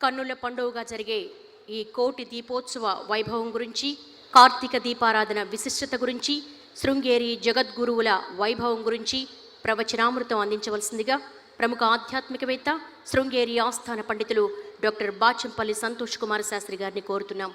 కన్నుల పండుగగా జరిగే ఈ కోటి దీపోత్సవ వైభవం గురించి కార్తీక దీపారాధన విశిష్టత గురించి శృంగేరి జగద్గురువుల వైభవం గురించి ప్రవచనామృతం అందించవలసిందిగా ప్రముఖ ఆధ్యాత్మికవేత్త శృంగేరి ఆస్థాన పండితులు డాక్టర్ బాచంపల్లి సంతోష్ కుమార్ శాస్త్రి గారిని కోరుతున్నాం.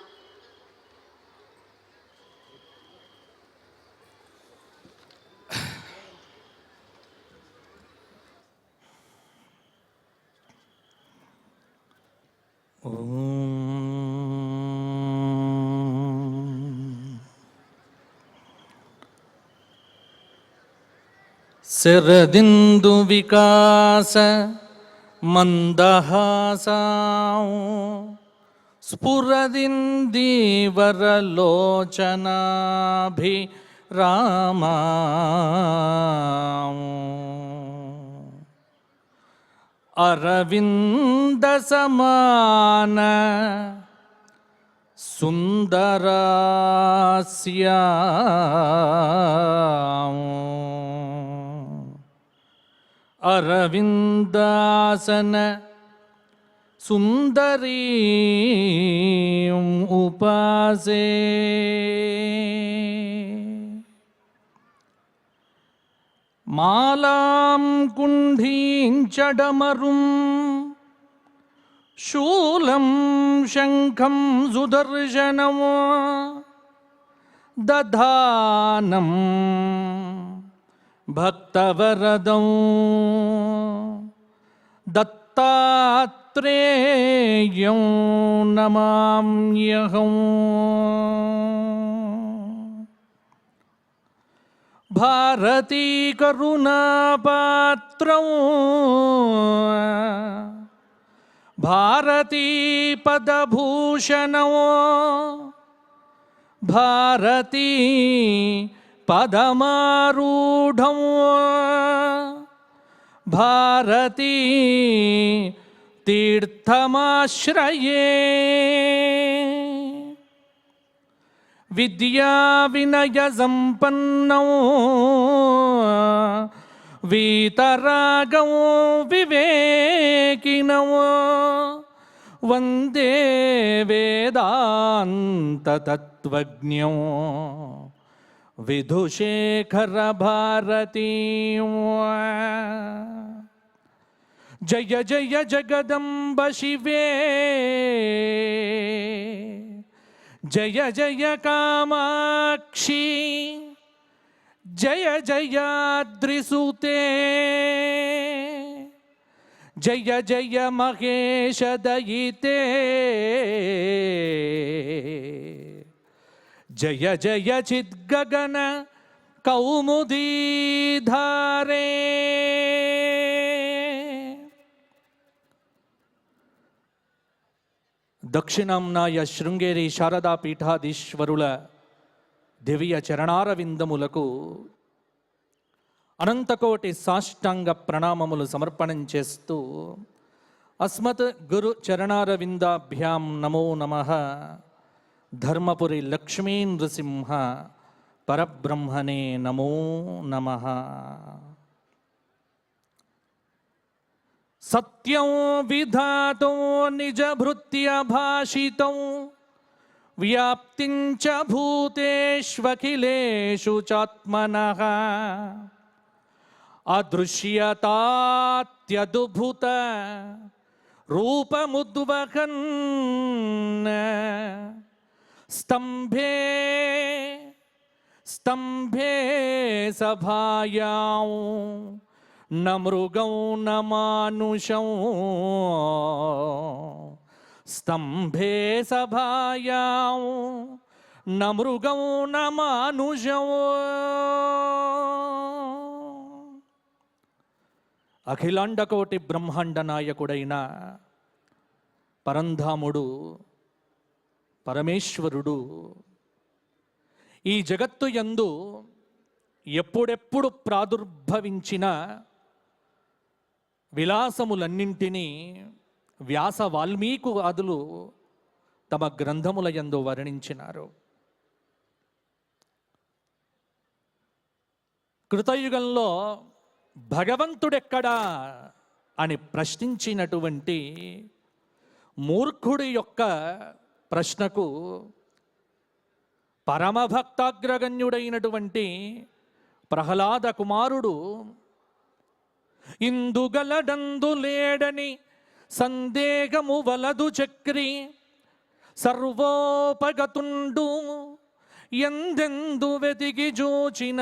శరదిందు వికాస మందహాసా స్ఫురదిందీవరలోచనాభి రామా అరవింద సమాన సుందరాస్యా अरविन्दासन सुन्दरीम् उपासे मालां कुण्ठीं चडमरुं शूलं शङ्खं सुदर्शनं दधानं भक् भक्तवरदौ दत्तात्रेयं नमाम्यहम् भारती पदभूषण भारती पदमारूढ़ भारती तीर्थमाश्रये। विद्याविनयसम्पन्नौ वीतरागौ विवेकिनौ। वंदे वेदान्ततत्त्वज्ञौ। వివేకినం వందే వేదాంతతత్వజ్ఞం విధుశేఖర భారతీ జయ జయ జగదంబ శివే జయ జయ కామాక్షి జయ జయాద్రిసుతే జయ జయ మహేశ దయితే చిద్గగన కౌముదీధారే. దక్షిణంనాయ శృంగేరి శారదా పీఠాధీశ్వరుల దివ్య చరణారవిందములకు అనంతకోటి సాష్టాంగ ప్రణామములు సమర్పణం చేస్తూ అస్మత్ గురు చరణారవిందాభ్యాం నమో నమ. ಧರ್ಮಪುರಿ ಲಕ್ಷ್ಮೀ ನೃಸಿಂಹ ಪರಬ್ರಹ್ಮನೇ ನಮೋ ನಮಃ सत्यं विधातो निजभृत्यभाषितौ व्याप्तिं च भूतेष्वखिलेषु चात्मनः। अदृश्यतात्यद्भुत रूपमुद्वहन्। స్తంభే స్తంభే సభాయాం న మృగం న మానుషం స్తంభే సభాయాం న మృగం న మానుషం అఖిలాండకోటి బ్రహ్మాండ నాయకుడైన పరంధాముడు పరమేశ్వరుడు. ఈ జగత్తు యందు ఎప్పుడెప్పుడు ప్రాదుర్భవించిన విలాసములన్నింటినీ వ్యాస వాల్మీకు ఆదులు తమ గ్రంథముల యందు వర్ణించినారు. కృతయుగంలో భగవంతుడెక్కడా అని ప్రశ్నించినటువంటి మూర్ఖుడి యొక్క ప్రశ్నకు పరమభక్తాగ్రగణ్యుడైనటువంటి ప్రహ్లాద కుమారుడు ఇందుగలడందు లేడని సందేహము వలదు చక్రి సర్వోపగతుండు ఎందెందు వెతికి జోచిన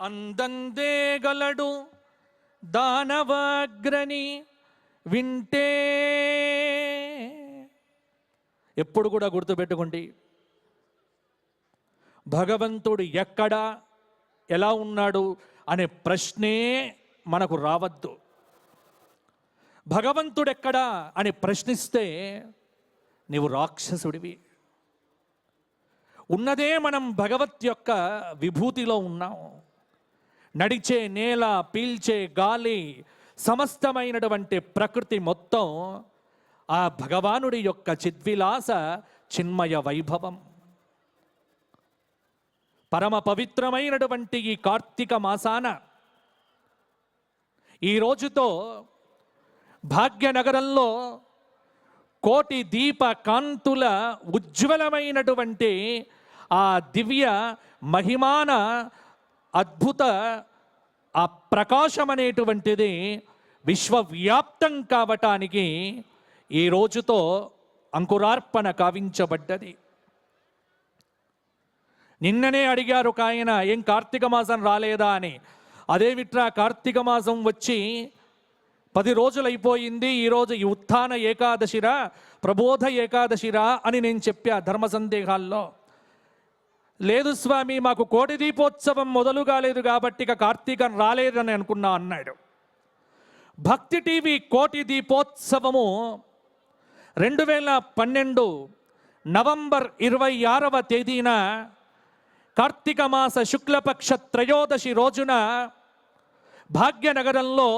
అందందే గలడు దానవాగ్రని వింటే ఎప్పుడు కూడా గుర్తుపెట్టుకోండి. భగవంతుడు ఎక్కడ ఎలా ఉన్నాడు అనే ప్రశ్నే మనకు రావద్దు. భగవంతుడు ఎక్కడా అని ప్రశ్నిస్తే నీవు రాక్షసుడివి. ఉన్నదే మనం భగవత్ యొక్క విభూతిలో ఉన్నాం. నడిచే నేల పీల్చే గాలి సమస్తమైనటువంటి ప్రకృతి మొత్తం ఆ భగవానుడి యొక్క చిద్విలాస చిన్మయ వైభవం. పరమ పవిత్రమైనటువంటి ఈ కార్తీక మాసాన ఈ రోజుతో భాగ్యనగరంలో కోటి దీప కాంతుల ఉజ్వలమైనటువంటి ఆ దివ్య మహిమాన అద్భుత ఆ ప్రకాశం అనేటువంటిది విశ్వవ్యాప్తం కావటానికి ఈ రోజుతో అంకురార్పణ కావించబడ్డది. నిన్ననే అడిగారు ఒక ఆయన ఏం కార్తీక మాసం రాలేదా? అని. అదే విట్రా కార్తీక మాసం వచ్చి పది రోజులు అయిపోయింది ఈరోజు ఈ ఉత్థాన ఏకాదశిరా ప్రబోధ ఏకాదశిరా అని నేను చెప్పా ధర్మ సందేహాల్లో. లేదు స్వామి మాకు కోటి దీపోత్సవం మొదలు కాలేదు కాబట్టి ఇక కార్తీకం రాలేదని అనుకున్నా అన్నాడు. భక్తి టీవీ కోటి దీపోత్సవము రెండు వేల పన్నెండు నవంబర్ ఇరవై ఆరవ తేదీన కార్తీక మాస శుక్లపక్ష త్రయోదశి రోజున భాగ్యనగరంలో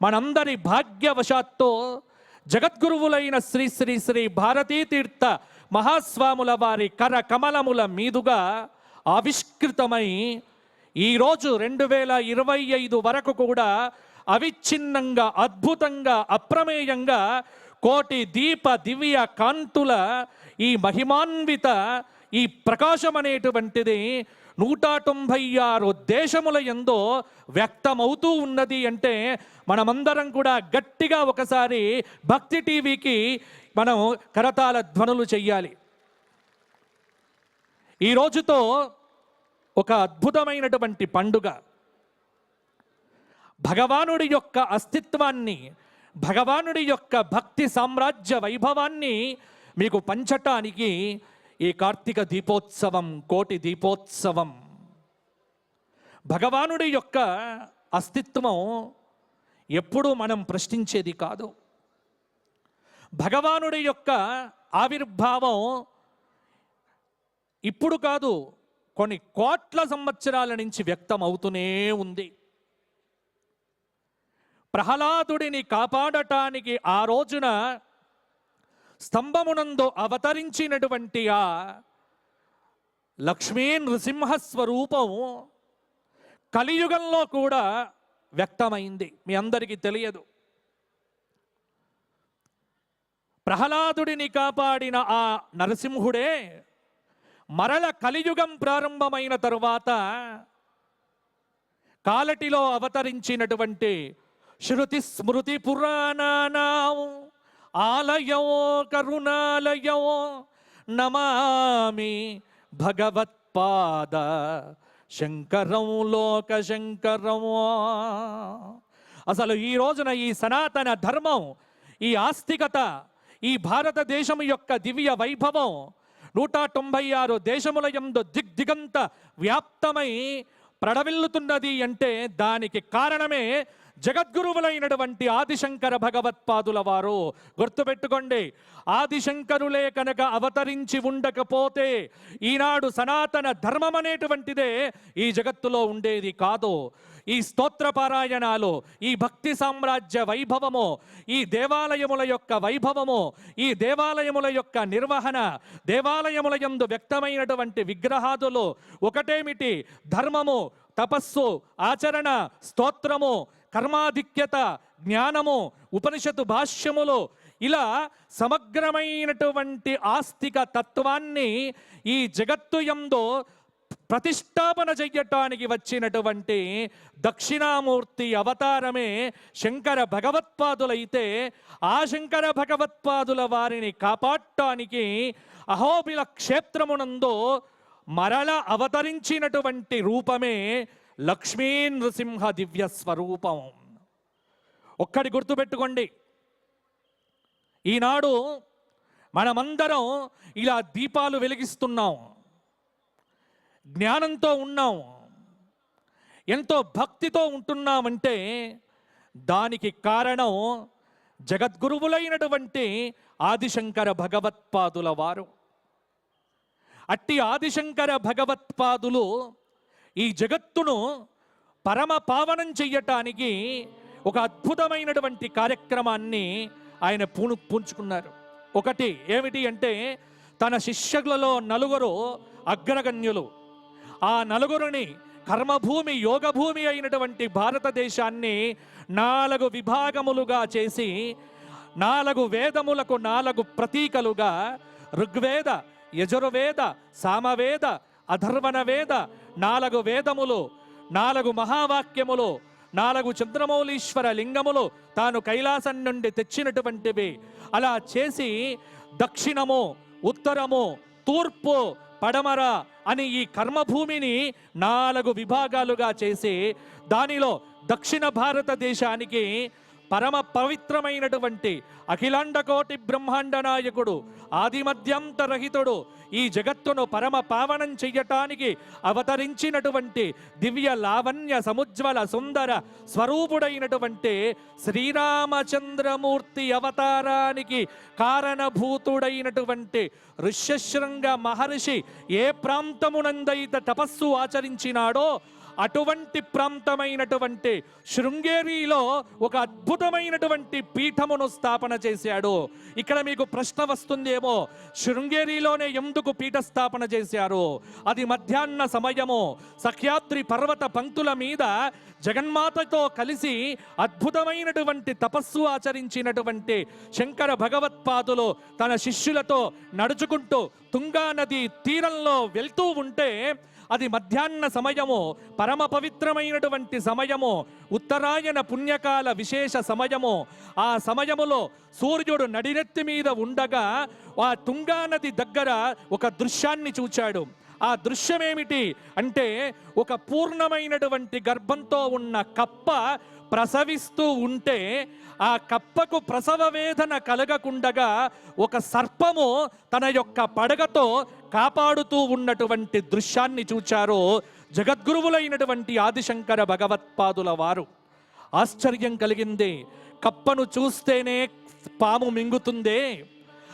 మనందరి భాగ్యవశాత్తు జగద్గురువులైన శ్రీ శ్రీ శ్రీ భారతీతీర్థ మహాస్వాముల వారి కర కమలముల మీదుగా ఆవిష్కృతమై ఈరోజు రెండు వేల ఇరవై ఐదు వరకు కూడా అవిచ్ఛిన్నంగా అద్భుతంగా అప్రమేయంగా కోటి దీప దివ్య కాంతుల ఈ మహిమాన్విత ఈ ప్రకాశం అనేటువంటిది నూట తొంభై ఆరు దేశముల ఎందో వ్యక్తమవుతూ ఉన్నది అంటే మనమందరం కూడా గట్టిగా ఒకసారి భక్తి టీవీకి మనం కరతాల ధ్వనులు చెయ్యాలి. ఈ రోజుతో ఒక అద్భుతమైనటువంటి పండుగ. భగవానుడి యొక్క అస్తిత్వాన్ని భగవానుడి యొక్క భక్తి సామ్రాజ్య వైభవాన్ని మీకు పంచటానికి ఈ కార్తీక దీపోత్సవం కోటి దీపోత్సవం. భగవానుడి యొక్క అస్తిత్వం ఎప్పుడూ మనం ప్రశ్నించేది కాదు. భగవానుడి యొక్క ఆవిర్భావం ఇప్పుడు కాదు కొన్ని కోట్ల సంవత్సరాల నుంచి వ్యక్తం అవుతూనే ఉంది. ప్రహ్లాదుడిని కాపాడటానికి ఆ రోజున స్తంభమునందు అవతరించినటువంటి ఆ లక్ష్మీ నృసింహ స్వరూపం కలియుగంలో కూడా వ్యక్తమైంది. మీ అందరికీ తెలియదు. ప్రహ్లాదుడిని కాపాడిన ఆ నరసింహుడే మరల కలియుగం ప్రారంభమైన తరువాత కాలటిలో అవతరించినటువంటి శృతి స్మృతి పురాణానాం ఆలయో కరుణాలయో నమామి భగవత్పాద శంకరం లోక శంకరం అసలు ఈ రోజున ఈ సనాతన ధర్మం ఈ ఆస్తికత ఈ భారతదేశం యొక్క దివ్య వైభవం నూట తొంభై ఆరు దేశముల ఎందు దిగ్దిగంత వ్యాప్తమై ప్రడవిల్లుతున్నది అంటే దానికి కారణమే జగద్గురువులైనటువంటి ఆదిశంకర భగవత్పాదుల వారు గుర్తుపెట్టుకోండి. ఆదిశంకరులే కనుక అవతరించి ఉండకపోతే ఈనాడు సనాతన ధర్మం అనేటువంటిదే ఈ జగత్తులో ఉండేది కాదు. ఈ స్తోత్ర పారాయణాలు ఈ భక్తి సామ్రాజ్య వైభవము ఈ దేవాలయముల యొక్క వైభవము ఈ దేవాలయముల యొక్క నిర్వహణ దేవాలయముల యందు వ్యక్తమైనటువంటి విగ్రహాదులు ఒకటేమిటి? ధర్మము తపస్సు ఆచరణ స్తోత్రము కర్మాధిక్యత జ్ఞానము ఉపనిషత్తు భాష్యములో ఇలా సమగ్రమైనటువంటి ఆస్తిక తత్వాన్ని ఈ జగత్తు ఎందో ప్రతిష్టాపన చెయ్యటానికి వచ్చినటువంటి దక్షిణామూర్తి అవతారమే శంకర భగవత్పాదులైతే ఆ శంకర భగవత్పాదుల వారిని కాపాడటానికి అహోబిల క్షేత్రమునందు మరల అవతరించినటువంటి రూపమే లక్ష్మీ నృసింహ దివ్య స్వరూపం. ఒక్కడి గుర్తుపెట్టుకోండి. ఈనాడు మనమందరం ఇలా దీపాలు వెలిగిస్తున్నాం. జ్ఞానంతో ఉన్నాం. ఎంతో భక్తితో ఉంటున్నామంటే దానికి కారణం జగద్గురువులైనటువంటి ఆదిశంకర భగవత్పాదుల వారు. అట్టి ఆదిశంకర భగవత్పాదులు ఈ జగత్తును పరమ పావనం చెయ్యటానికి ఒక అద్భుతమైనటువంటి కార్యక్రమాన్ని ఆయన పూను పూంచుకున్నారు. ఒకటి ఏమిటి అంటే తన శిష్యులలో నలుగురు అగ్రగణ్యులు. ఆ నలుగురిని కర్మభూమి యోగభూమి అయినటువంటి భారతదేశాన్ని నాలుగు విభాగములుగా చేసి నాలుగు వేదములకు నాలుగు ప్రతీకలుగా ఋగ్వేద యజుర్వేద సామవేద అధర్వణ వేద నాలుగు వేదములు నాలుగు మహావాక్యములు నాలుగు చంద్రమౌళీశ్వర లింగములు తాను కైలాసం నుండి తెచ్చినటువంటివి. అలా చేసి దక్షిణము ఉత్తరము తూర్పు పడమర అని ఈ కర్మభూమిని నాలుగు విభాగాలుగా చేసి దానిలో దక్షిణ భారతదేశానికి పరమ పవిత్రమైనటువంటి అఖిలాండ కోటి బ్రహ్మాండ నాయకుడు ఆదిమధ్యాంతరహితుడు ఈ జగత్తును పరమ పావనం చెయ్యటానికి అవతరించినటువంటి దివ్య లావణ్య సముజ్వల సుందర స్వరూపుడైనటువంటి శ్రీరామచంద్రమూర్తి అవతారానికి కారణభూతుడైనటువంటి ఋష్యశృంగ మహర్షి ఏ ప్రాంతమునందైతే తపస్సు ఆచరించినాడో అటువంటి ప్రాంతమైనటువంటి శృంగేరిలో ఒక అద్భుతమైనటువంటి పీఠమును స్థాపన చేశాడు. ఇక్కడ మీకు ప్రశ్న వస్తుందేమో శృంగేరిలోనే ఎందుకు పీఠ స్థాపన చేశారు? అది మధ్యాహ్న సమయము. సఖ్యాద్రి పర్వత పంక్తుల మీద జగన్మాతతో కలిసి అద్భుతమైనటువంటి తపస్సు ఆచరించినటువంటి శంకర భగవత్పాదులు తన శిష్యులతో నడుచుకుంటూ తుంగా నది తీరంలో వెళ్తూ ఉంటే అది మధ్యాహ్న సమయము పరమ పవిత్రమైనటువంటి సమయము ఉత్తరాయణ పుణ్యకాల విశేష సమయము. ఆ సమయములో సూర్యుడు నడినెత్తి మీద ఉండగా ఆ తుంగా నది దగ్గర ఒక దృశ్యాన్ని చూచాడు. ఆ దృశ్యమేమిటి అంటే ఒక పూర్ణమైనటువంటి గర్భంతో ఉన్న కప్ప ప్రసవిస్తూ ఉంటే ఆ కప్పకు ప్రసవ వేదన కలగకుండగా ఒక సర్పము తన యొక్క పడగతో కాపాడుతూ ఉన్నటువంటి దృశ్యాన్ని చూచారో జగద్గురువులైనటువంటి ఆదిశంకర భగవత్పాదుల వారు. ఆశ్చర్యం కలిగింది. కప్పను చూస్తేనే పాము మింగుతుందే.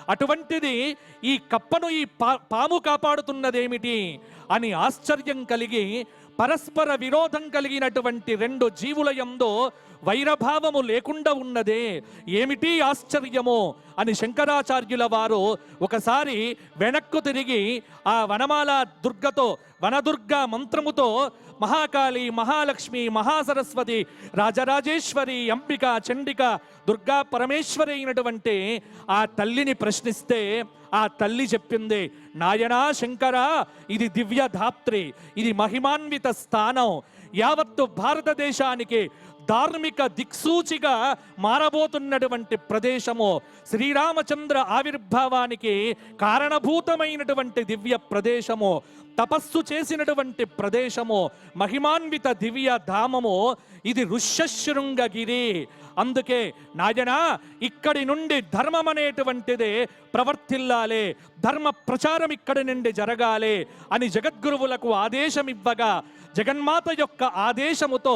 అటువంటిది ఈ కప్పను ఈ పా- పాము కాపాడుతున్నదేమిటి? అని ఆశ్చర్యం కలిగి పరస్పర విరోధం కలిగినటువంటి రెండు జీవుల ఎందో వైరభావము లేకుండా ఉన్నదే. ఏమిటి ఆశ్చర్యము? అని శంకరాచార్యుల వారు ఒకసారి వెనక్కు తిరిగి ఆ వనమాల దుర్గతో వనదుర్గ మంత్రముతో మహాకాళి మహాలక్ష్మి మహాసరస్వతి రాజరాజేశ్వరి అంబిక చండిక దుర్గా పరమేశ్వరి అయినటువంటి ఆ తల్లిని ప్రశ్నిస్తే ఆ తల్లి చెప్పింది నాయనా శంకర ఇది దివ్య ధాత్రి ఇది మహిమాన్విత స్థానం. యావత్తు భారతదేశానికి ధార్మిక దిక్సూచిగా మారబోతున్నటువంటి ప్రదేశము. శ్రీరామచంద్ర ఆవిర్భావానికి కారణభూతమైనటువంటి దివ్య ప్రదేశము. తపస్సు చేసినటువంటి ప్రదేశము మహిమాన్విత దివ్య ధామము ఇది ఋష్యశృంగగిరి. అందుకే నాయనా ఇక్కడి నుండి ధర్మం అనేటువంటిదే ప్రవర్తిల్లాలే ధర్మ ప్రచారం ఇక్కడి నుండి జరగాలి అని జగద్గురువులకు ఆదేశం ఇవ్వగా జగన్మాత యొక్క ఆదేశముతో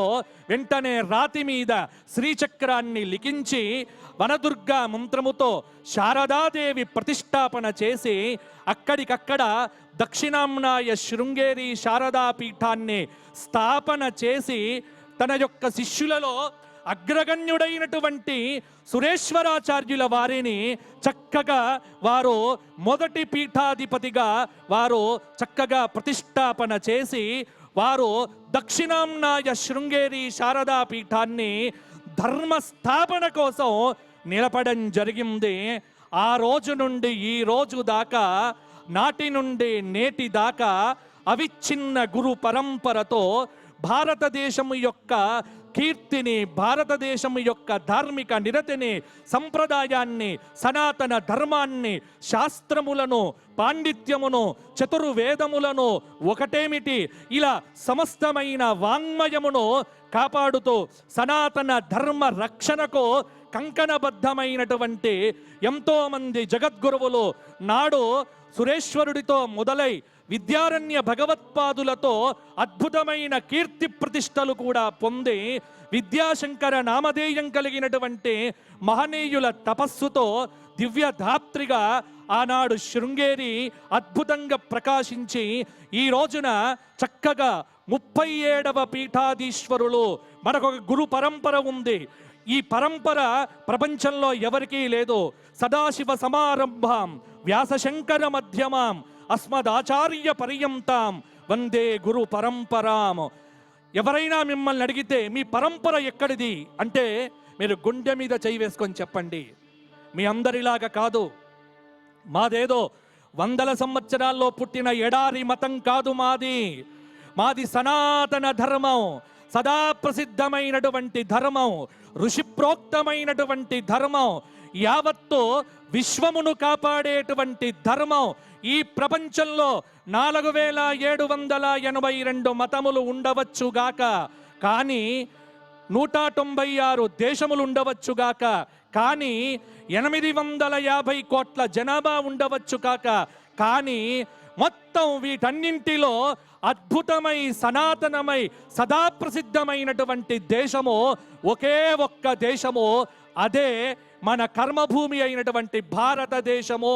వెంటనే రాతి మీద శ్రీచక్రాన్ని లిఖించి వనదుర్గా మంత్రముతో శారదాదేవి ప్రతిష్టాపన చేసి అక్కడికక్కడ దక్షిణాంనాయ శృంగేరి శారదా పీఠాన్ని స్థాపన చేసి తన యొక్క శిష్యులలో అగ్రగణ్యుడైనటువంటి సురేశ్వరాచార్యుల వారిని చక్కగా వారు మొదటి పీఠాధిపతిగా వారు చక్కగా ప్రతిష్టాపన చేసి వారు దక్షిణాంనాయ శృంగేరి శారదా పీఠాన్ని ధర్మస్థాపన కోసం నిలపడం జరిగింది. ఆ రోజు నుండి ఈ రోజు దాకా నాటి నుండి నేటి దాకా అవిచ్ఛిన్న గురు పరంపరతో భారతదేశం యొక్క కీర్తిని భారతదేశం యొక్క ధార్మిక నిరతిని సంప్రదాయాన్ని సనాతన ధర్మాన్ని శాస్త్రములను పాండిత్యమును చతుర్వేదములను ఒకటేమిటి? ఇలా సమస్తమైన వాంగ్మయమును కాపాడుతూ సనాతన ధర్మ రక్షణకు కంకణబద్ధమైనటువంటి ఎంతో మంది జగద్గురువులు నాడు సురేశ్వరుడితో మొదలై విద్యారణ్య భగవత్పాదులతో అద్భుతమైన కీర్తి ప్రతిష్టలు కూడా పొంది విద్యాశంకర నామధేయం కలిగినటువంటి మహనీయుల తపస్సుతో దివ్యధాత్రిగా ఆనాడు శృంగేరి అద్భుతంగా ప్రకాశించి ఈ రోజున చక్కగా ముప్పై ఏడవ పీఠాధీశ్వరులు మనకొక గురు పరంపర ఉంది. ఈ పరంపర ప్రపంచంలో ఎవరికీ లేదు. సదాశివ సమారంభాం వ్యాసశంకర మధ్యమాం అస్మదాచార్య పర్యంతాం వందే గురు పరంపరాం. ఎవరైనా మిమ్మల్ని అడిగితే మీ పరంపర ఎక్కడిది? అంటే మీరు గుండె మీద చేయి వేసుకొని చెప్పండి. మీ అందరిలాగా కాదు. మాదేదో వందల సంవత్సరాల్లో పుట్టిన ఎడారి మతం కాదు మాది. మాది సనాతన ధర్మం. సదా ప్రసిద్ధమైనటువంటి ధర్మం ఋషిప్రోక్తమైనటువంటి ధర్మం యావత్తు విశ్వమును కాపాడేటువంటి ధర్మం ఈ ప్రపంచంలో నాలుగు వేల ఏడు వందల ఎనభై రెండు మతములు ఉండవచ్చుగాక కానీ నూట తొంభై ఆరు దేశములు ఉండవచ్చుగాక కానీ ఎనిమిది వందల యాభై కోట్ల జనాభా ఉండవచ్చు కాక. కానీ మొత్తం వీటన్నింటిలో అద్భుతమై సనాతనమై సదా ప్రసిద్ధమైనటువంటి దేశము ఒకే ఒక్క దేశము అదే మన కర్మభూమి అయినటువంటి భారతదేశము.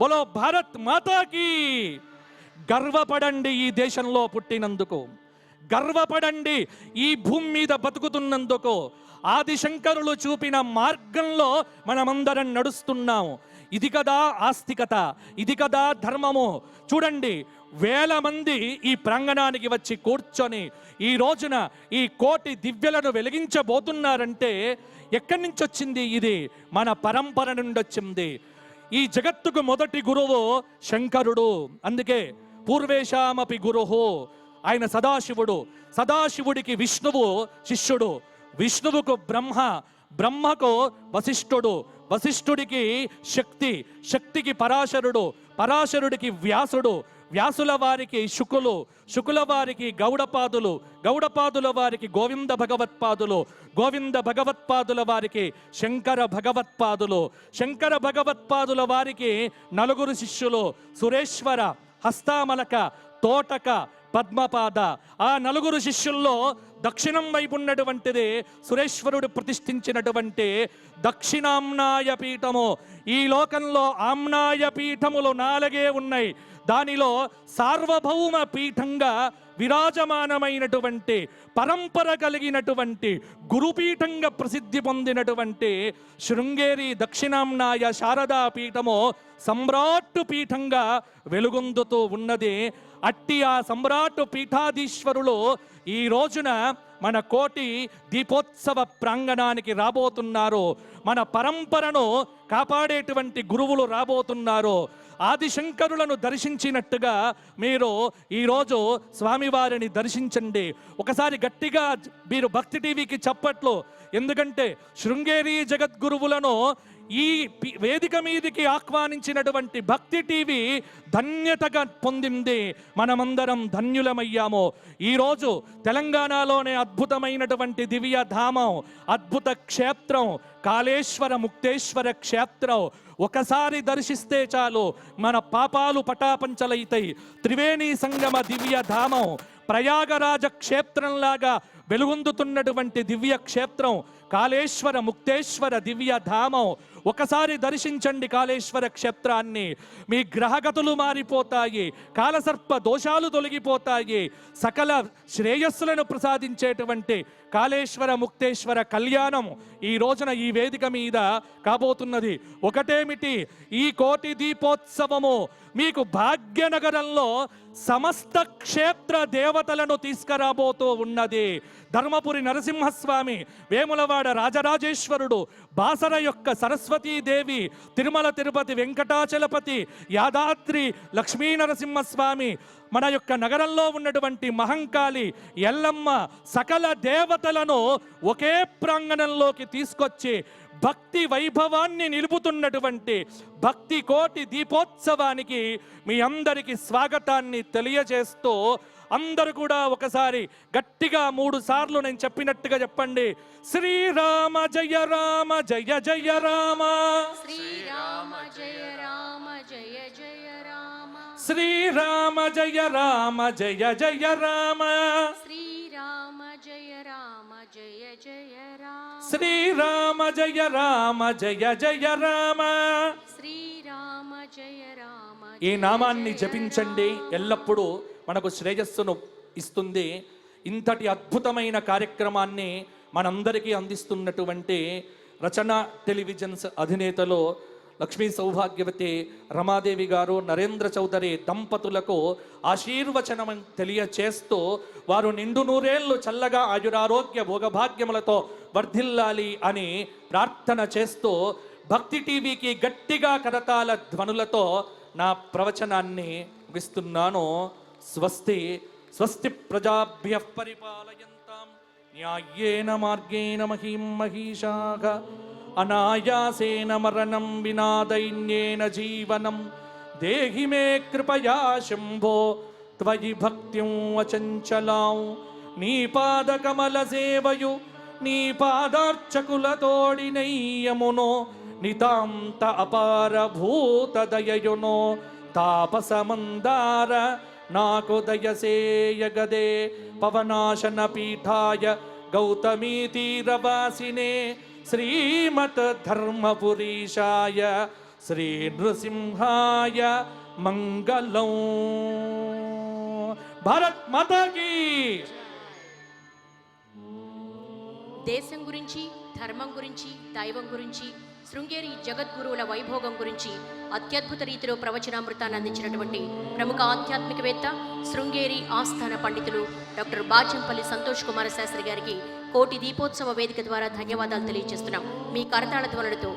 బోలో భారత్ మాతాకి గర్వపడండి ఈ దేశంలో పుట్టినందుకు. గర్వపడండి ఈ భూమి మీద బతుకుతున్నందుకు. ఆదిశంకరులు చూపిన మార్గంలో మనమందరం నడుస్తున్నాం ఇది కదా ఆస్తికత ఇది కదా ధర్మము. చూడండి వేల మంది ఈ ప్రాంగణానికి వచ్చి కూర్చొని ఈ రోజున ఈ కోటి దివ్యలను వెలిగించబోతున్నారంటే ఎక్కడి నుంచి వచ్చింది ఇది? మన పరంపర నుండి వచ్చింది. ఈ జగత్తుకు మొదటి గురువు శంకరుడు. అందుకే పూర్వేశామపి గురుహు. ఆయన సదాశివుడు. సదాశివుడికి విష్ణువు శిష్యుడు. విష్ణువుకు బ్రహ్మ. బ్రహ్మకు వశిష్ఠుడు. వశిష్ఠుడికి శక్తి. శక్తికి పరాశరుడు. పరాశరుడికి వ్యాసుడు. వ్యాసుల వారికి శుకులు శుకుల వారికి గౌడపాదులు గౌడపాదుల వారికి గోవింద భగవత్పాదులు గోవింద భగవత్పాదుల వారికి శంకర భగవత్పాదులు శంకర భగవత్పాదుల వారికి నలుగురు శిష్యులు సురేశ్వర హస్తామలక తోటక పద్మపాద. ఆ నలుగురు శిష్యుల్లో దక్షిణం వైపు ఉన్నటువంటిది సురేశ్వరుడు ప్రతిష్ఠించినటువంటి దక్షిణామ్నాయ పీఠము. ఈ లోకంలో ఆమ్నాయ పీఠములు నాలుగే ఉన్నాయి. దానిలో సార్వభౌమ పీఠంగా విరాజమానమైనటువంటి పరంపర కలిగినటువంటి గురుపీఠంగా ప్రసిద్ధి పొందినటువంటి శృంగేరి దక్షిణాంనాయ శారదా పీఠము సమ్రాట్ పీఠంగా వెలుగొందుతూ ఉన్నది. అట్టి ఆ సమ్రాట్ పీఠాధీశ్వరులు ఈ రోజున మన కోటి దీపోత్సవ ప్రాంగణానికి రాబోతున్నారు. మన పరంపరను కాపాడేటువంటి గురువులు రాబోతున్నారు. ఆదిశంకరులను దర్శించినట్టుగా మీరు ఈరోజు స్వామివారిని దర్శించండి. ఒకసారి గట్టిగా మీరు భక్తి టీవీకి చప్పట్లు. ఎందుకంటే శృంగేరి జగద్గురువులను ఈ వేదిక మీదికి ఆహ్వానించినటువంటి భక్తి టీవీ ధన్యతగా పొందింది. మనమందరం ధన్యులమయ్యాము. ఈరోజు తెలంగాణలోనే అద్భుతమైనటువంటి దివ్య ధామం అద్భుత క్షేత్రం కాళేశ్వర ముక్తేశ్వర క్షేత్రం ఒకసారి దర్శిస్తే చాలు. మన పాపాలు పటాపంచలైతాయి. త్రివేణి సంగమ దివ్య ధామం ప్రయాగరాజ క్షేత్రంలాగా వెలుగొందుతున్నటువంటి దివ్య క్షేత్రం కాళేశ్వర ముక్తేశ్వర దివ్య ధామం ఒకసారి దర్శించండి కాళేశ్వర క్షేత్రాన్ని. మీ గ్రహగతులు మారిపోతాయి కాలసర్ప దోషాలు తొలగిపోతాయి. సకల శ్రేయస్సులను ప్రసాదించేటువంటి కాళేశ్వర ముక్తేశ్వర కళ్యాణం ఈ రోజున ఈ వేదిక మీద కాబోతున్నది. ఒకటేమిటి? ఈ కోటి దీపోత్సవము మీకు భాగ్యనగరంలో సమస్త క్షేత్ర దేవతలను తీసుకురాబోతూ ఉన్నది. ధర్మపురి నరసింహస్వామి వేములవాడ రాజరాజేశ్వరుడు బాసర యొక్క సరస్వతీదేవి తిరుమల తిరుపతి వెంకటాచలపతి యాదాద్రి లక్ష్మీ నరసింహస్వామి మన యొక్క నగరంలో ఉన్నటువంటి మహంకాళి ఎల్లమ్మ సకల దేవతలను ఒకే ప్రాంగణంలోకి తీసుకొచ్చి భక్తి వైభవాన్ని నిలుపుతున్నటువంటి భక్తి కోటి దీపోత్సవానికి మీ అందరికీ స్వాగతాన్ని తెలియజేస్తూ అందరూ కూడా ఒకసారి గట్టిగా మూడు సార్లు నేను చెప్పినట్టుగా చెప్పండి. శ్రీరామ జయ రామ జయ జయ రామ. శ్రీరామ జయ రామ జయ జయ రామ. శ్రీరామ జయ రామ జయ జయ రామ. శ్రీరామ జయ రామ. శ్రీరామ జయ రామ జయ జయ రామ. శ్రీరామ జయ రామ ఈ నామాన్ని జపించండి. ఎల్లప్పుడూ మనకు శ్రేయస్సును ఇస్తుంది. ఇంతటి అద్భుతమైన కార్యక్రమాన్ని మనందరికీ అందిస్తున్నటువంటి రచన టెలివిజన్స్ అధినేతలు లక్ష్మీ సౌభాగ్యవతి రమాదేవి గారు నరేంద్ర చౌదరి దంపతులకు ఆశీర్వచనం తెలియచేస్తూ వారు నిండు నూరేళ్ళు చల్లగా ఆయురారోగ్య భోగభాగ్యములతో వర్ధిల్లాలి అని ప్రార్థన చేస్తూ భక్తి టీవీకి గట్టిగా కరతాల ధ్వనులతో నా ప్రవచనాన్ని ముగిస్తున్నాను. స్వస్తి స్వస్తి ప్రజాభ్య పరిపాలయంతాం. న్యాయేన మార్గేణ మహీం మహిషాగా అనాయాసేన మరణం వినా దైన్యేన జీవనం. దేహి మే కృపయా శంభో త్వయి భక్త్యం అచంచలాం నీ పాదకమల సేవయు నీ పాదార్చకుల తోడినయ్యమునో నితాంత అపార భూత దయయునో. తాపసమందార నాకు దయసేయగదే పవనాశన పీఠాయ గౌతమీ తీరవాసినే. శ్రీమత్ ధర్మపురీషాయ శ్రీ నృసింహాయ మంగళం భారత్ మాతాకి దేశం గురించి ధర్మం గురించి దైవం గురించి శృంగేరి జగద్గురువుల వైభోగం గురించి అత్యద్భుత రీతిలో ప్రవచనామృతాన్ని అందించినటువంటి ప్రముఖ ఆధ్యాత్మికవేత్త శృంగేరి ఆస్థాన పండితులు డాక్టర్ బాచంపల్లి సంతోష్ కుమార శాస్త్రి గారికి కోటి దీపోత్సవ వేదిక ద్వారా ధన్యవాదాలు తెలియజేస్తున్నాం. మీ కరతాళ ధ్వనులతో